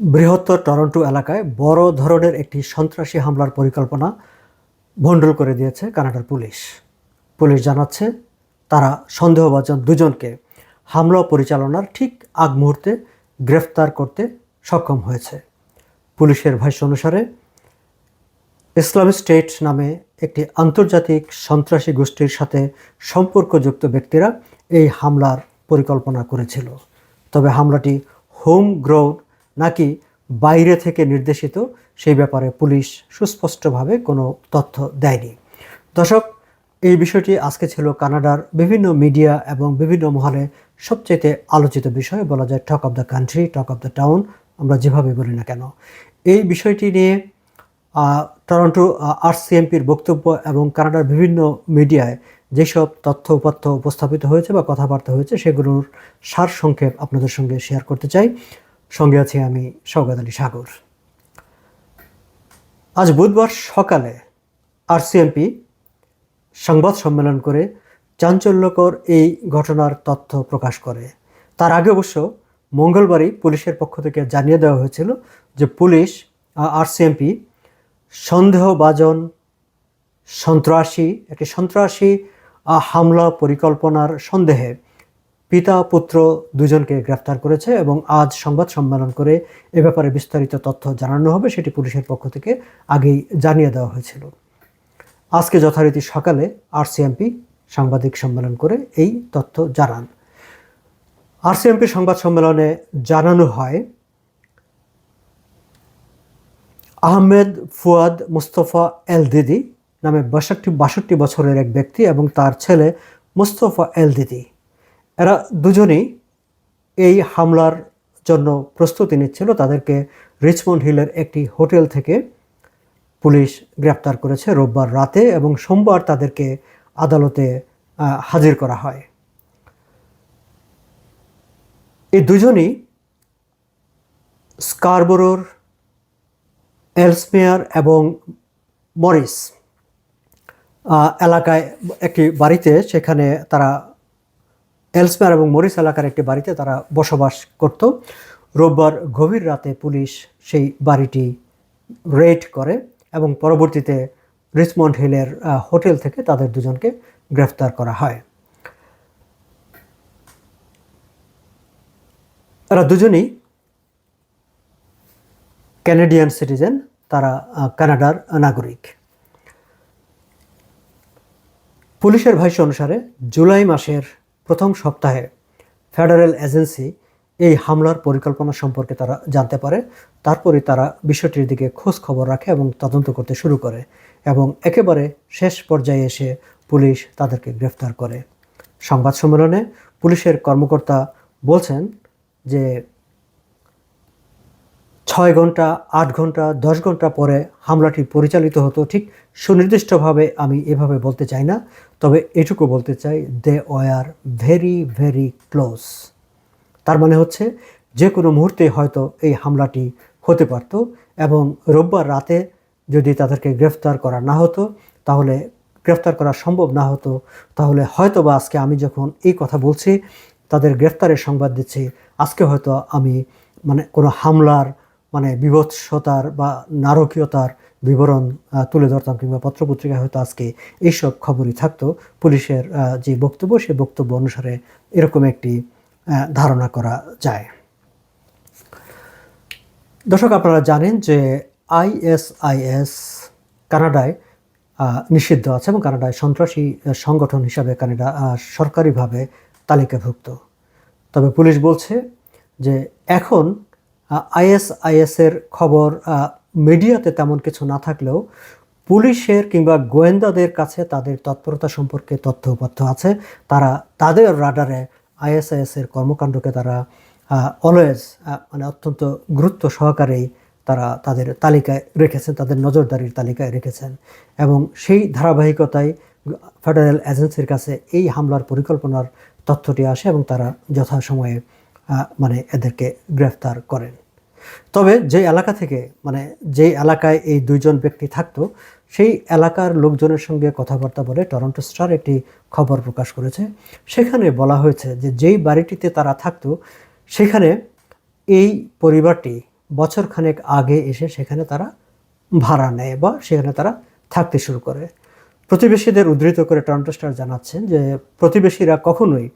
বৃহত্তর টরন্টো এলাকায় বড় ধরনের একটি সন্ত্রাসী হামলার পরিকল্পনা ভণ্ডুল করে দিয়েছে কানাডার পুলিশ। পুলিশ জানাচ্ছে, তারা সন্দেহভাজন দুজনকে হামলা পরিচালনার ঠিক আগ মুহূর্তে গ্রেফতার করতে সক্ষম হয়েছে। পুলিশের ভাষ্য অনুসারে ইসলামিক স্টেট নামে একটি আন্তর্জাতিক সন্ত্রাসী গোষ্ঠীর সাথে সম্পর্কযুক্ত ব্যক্তিরা এই হামলার পরিকল্পনা করেছিল। তবে হামলাটি হোম গ্রাউন্ড নাকি বাইরে থেকে নির্দেশিত? সেই ব্যাপারে পুলিশ সুস্পষ্টভাবে কোনো তথ্য দেয়নি। দর্শক, এই বিষয়টি আজকে ছিল কানাডার বিভিন্ন মিডিয়া এবং বিভিন্ন মহলে সবচেয়ে আলোচিত বিষয়। বলা যায় talk of the country, talk of the town, আমরা যেভাবে বলি না কেন। এই বিষয়টি নিয়ে টরন্টো আরসিএমপির বক্তব্য এবং কানাডার বিভিন্ন মিডিয়ায় যেসব তথ্য উপাত্য উপস্থাপিত হয়েছে বা কথাবার্তা হয়েছে, সেগুলোর সার সংক্ষেপ আপনাদের সঙ্গে শেয়ার করতে চাই। সঙ্গে আছি আমি সৌগাত আলী সাগর। আজ বুধবার সকালে আরসিএমপি সংবাদ সম্মেলন করে চাঞ্চল্যকর এই ঘটনার তথ্য প্রকাশ করে। তার আগে অবশ্য মঙ্গলবারই পুলিশের পক্ষ থেকে জানিয়ে দেওয়া হয়েছিল যে পুলিশ আরসিএমপি সন্দেহভাজন সন্ত্রাসী, একটি সন্ত্রাসী হামলা পরিকল্পনার সন্দেহে পিতা পুত্র দুজনকে গ্রেফতার করেছে এবং আজ সংবাদ সম্মেলন করে এ ব্যাপারে বিস্তারিত তথ্য জানানো হবে, সেটি পুলিশের পক্ষ থেকে আগেই জানিয়ে দেওয়া হয়েছিল। আজকে যথারীতি সকালে আরসিএমপি সাংবাদিক সম্মেলন করে এই তথ্য জানান। আরসিএমপি সংবাদ সম্মেলনে জানানো হয়, আহমেদ ফুয়াদ মুস্তফা এল দিদি নামে বাষট্টি বাষট্টি বছরের এক ব্যক্তি এবং তার ছেলে মুস্তফা এল দিদি এরা দুজনেই এই হামলার জন্য প্রস্তুতি নিচ্ছিল। তাদেরকে রিচমন্ড হিলের একটি হোটেল থেকে পুলিশ গ্রেপ্তার করেছে। রোববার রাতে এবং সোমবার তাদেরকে আদালতে হাজির করা হয়। এই দুজনই স্কারবোরোর, এলসমেয়ার এবং মরিস এলাকায় একটি বাড়িতে সেখানে তারা এলসমেয়ার এবং মরিস এলাকার একটি বাড়িতে তারা বসবাস করত। রোববার গভীর রাতে পুলিশ সেই বাড়িটি রেড করে এবং পরবর্তীতে রিচমন্ড হিলের হোটেল থেকে তাদের দুজনকে গ্রেফতার করা হয়। তারা দুজনেই ক্যানাডিয়ান সিটিজেন তারা কানাডার নাগরিক। পুলিশের ভাষ্য অনুসারে জুলাই মাসের প্রথম সপ্তাহে ফেডারেল এজেন্সি এই হামলার পরিকল্পনা সম্পর্কে তারা জানতে পারে। তারপরে তারা বিষয়টির দিকে খোঁজ খবর রাখে এবং তদন্ত করতে শুরু করে এবং একেবারে শেষ পর্যায়ে এসে পুলিশ তাদেরকে গ্রেফতার করে। সংবাদ সম্মেলনে পুলিশের কর্মকর্তা বলছেন যে ছয় ঘণ্টা, আট ঘণ্টা, দশ ঘণ্টা পরে হামলাটি পরিচালিত হতো, ঠিক সুনির্দিষ্টভাবে আমি এভাবে বলতে চাই না, তবে এটুকু বলতে চাই, they were very very close. তার মানে হচ্ছে, যে কোনো মুহূর্তে হয়তো এই হামলাটি হতে পারত এবং রোববার রাতে যদি তাদেরকে গ্রেফতার করা না হতো, তাহলে গ্রেফতার করা সম্ভব না হতো, তাহলে হয়তো বা আজকে আমি যখন এই কথা বলছি, তাদের গ্রেফতারের সংবাদ দিচ্ছি, আজকে হয়তো আমি মানে কোনো হামলার মানে বিভৎসতার বা নারকীয়তার বিবরণ তুলে ধরতাম কিংবা পত্রপত্রিকায় হয়তো আজকে এইসব খবরই থাকতো। পুলিশের যে বক্তব্য, সে বক্তব্য অনুসারে এরকম একটি ধারণা করা যায়। দর্শক, আপনারা জানেন যে আইএসআইএস কানাডায় নিষিদ্ধ আছে এবং কানাডায় সন্ত্রাসী সংগঠন হিসাবে কানাডা সরকারিভাবে তালিকাভুক্ত। তবে পুলিশ বলছে যে এখন আইএসআইএসের খবর মিডিয়াতে তেমন কিছু না থাকলেও পুলিশের কিংবা গোয়েন্দাদের কাছে তাদের তৎপরতা সম্পর্কে তথ্য উপাত্য আছে। তারা তাদের রাডারে আইএসআইএসের কর্মকাণ্ডকে তারা অলওয়েজ মানে অত্যন্ত গুরুত্ব সহকারেই তারা তাদের তালিকায় রেখেছেন, তাদের নজরদারির তালিকায় রেখেছেন। এবং সেই ধারাবাহিকতায় ফেডারেল এজেন্সির কাছে এই হামলার পরিকল্পনার তথ্যটি আসে এবং তারা যথাসময়ে মানে এদেরকে গ্রেফতার করেন। তবে যে এলাকা থেকে মানে যে এলাকায় এই দুইজন ব্যক্তি থাকতো, সেই এলাকার লোকজনের সঙ্গে কথাবার্তা বলে টরন্টো স্টার একটি খবর প্রকাশ করেছে। সেখানে বলা হয়েছে যে, যেই বাড়িটিতে তারা থাকতো, সেখানে এই পরিবারটি বছর খানেক আগে এসে সেখানে তারা ভাড়া নেয় বা সেখানে তারা থাকতে শুরু করে। প্রতিবেশীদের উদ্ধৃত করে টরন্টো স্টার জানাচ্ছেন যে, প্রতিবেশীরা কখনোই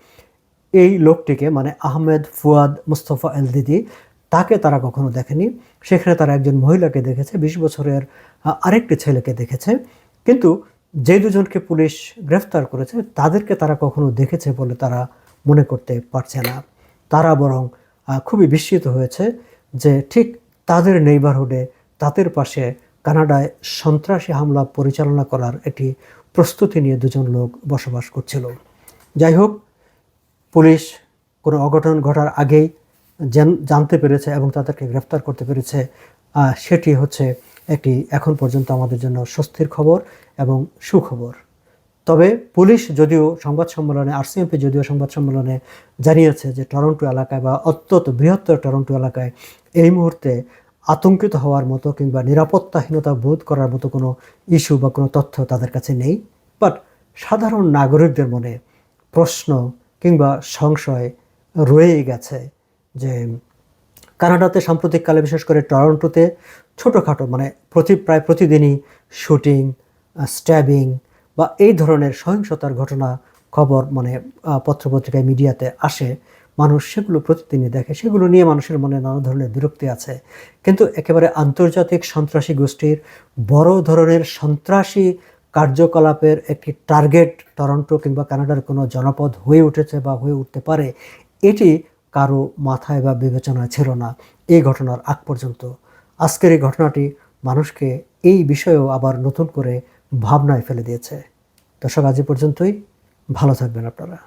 এই লোকটিকে মানে আহমেদ ফুয়াদ মুস্তফা এল দিদি তাকে তারা কখনো দেখেনি। সেখানে তারা একজন মহিলাকে দেখেছে, বিশ বছরের আরেকটি ছেলেকে দেখেছে। কিন্তু যে দুজনকে পুলিশ গ্রেফতার করেছে, তাদেরকে তারা কখনো দেখেছে বলে তারা মনে করতে পারছে না। তারা বরং খুবই বিস্মিত হয়েছে যে ঠিক তাদের নেইবারহুডে তাদের পাশে কানাডায় সন্ত্রাসী হামলা পরিচালনা করার একটি প্রস্তুতি নিয়ে দুজন লোক বসবাস করছিল। যাই হোক পুলিশ কোনো অঘটন ঘটার আগেই জানতে পেরেছে এবং তাদেরকে গ্রেফতার করতে পেরেছে। সেটি হচ্ছে একটি এখন পর্যন্ত আমাদের জন্য স্বস্তির খবর এবং সুখবর। তবে পুলিশ যদিও সংবাদ সম্মেলনে, আরসিএমপি যদিও সংবাদ সম্মেলনে জানিয়েছে যে টরন্টো এলাকায় বা অত্যন্ত বৃহত্তর টরন্টো এলাকায় এই মুহূর্তে আতঙ্কিত হওয়ার মতো কিংবা নিরাপত্তাহীনতা বোধ করার মতো কোনো ইস্যু বা কোনো তথ্য তাদের কাছে নেই। বাট সাধারণ নাগরিকদের মনে প্রশ্ন কিংবা সংশয় রয়েই গেছে যে কানাডাতে সাম্প্রতিককালে বিশেষ করে টরন্টোতে ছোটোখাটো মানে প্রতি, প্রায় প্রতিদিনই শুটিং স্ট্যাবিং বা এই ধরনের সহিংসতার ঘটনা খবর মানে পত্রপত্রিকায় মিডিয়াতে আসে। মানুষ সেগুলো প্রতিদিনই দেখে। সেগুলো নিয়ে মানুষের মনে নানা ধরনের বিরক্তি আছে। কিন্তু একেবারে আন্তর্জাতিক সন্ত্রাসী গোষ্ঠীর বড় ধরনের সন্ত্রাসী কার্যকলাপের একটি টার্গেট টরন্টো কিংবা কানাডার কোনো জনপদ হয়ে উঠেছে বা হয়ে উঠতে পারে, এটি কারও মাথায় বা বিবেচনায় ছিল না। এই ঘটনার আগ পর্যন্ত। আজকের এই ঘটনাটি মানুষকে এই বিষয়েও আবার নতুন করে ভাবনায় ফেলে দিয়েছে। দর্শক, আজ পর্যন্তই। ভালো থাকবেন আপনারা।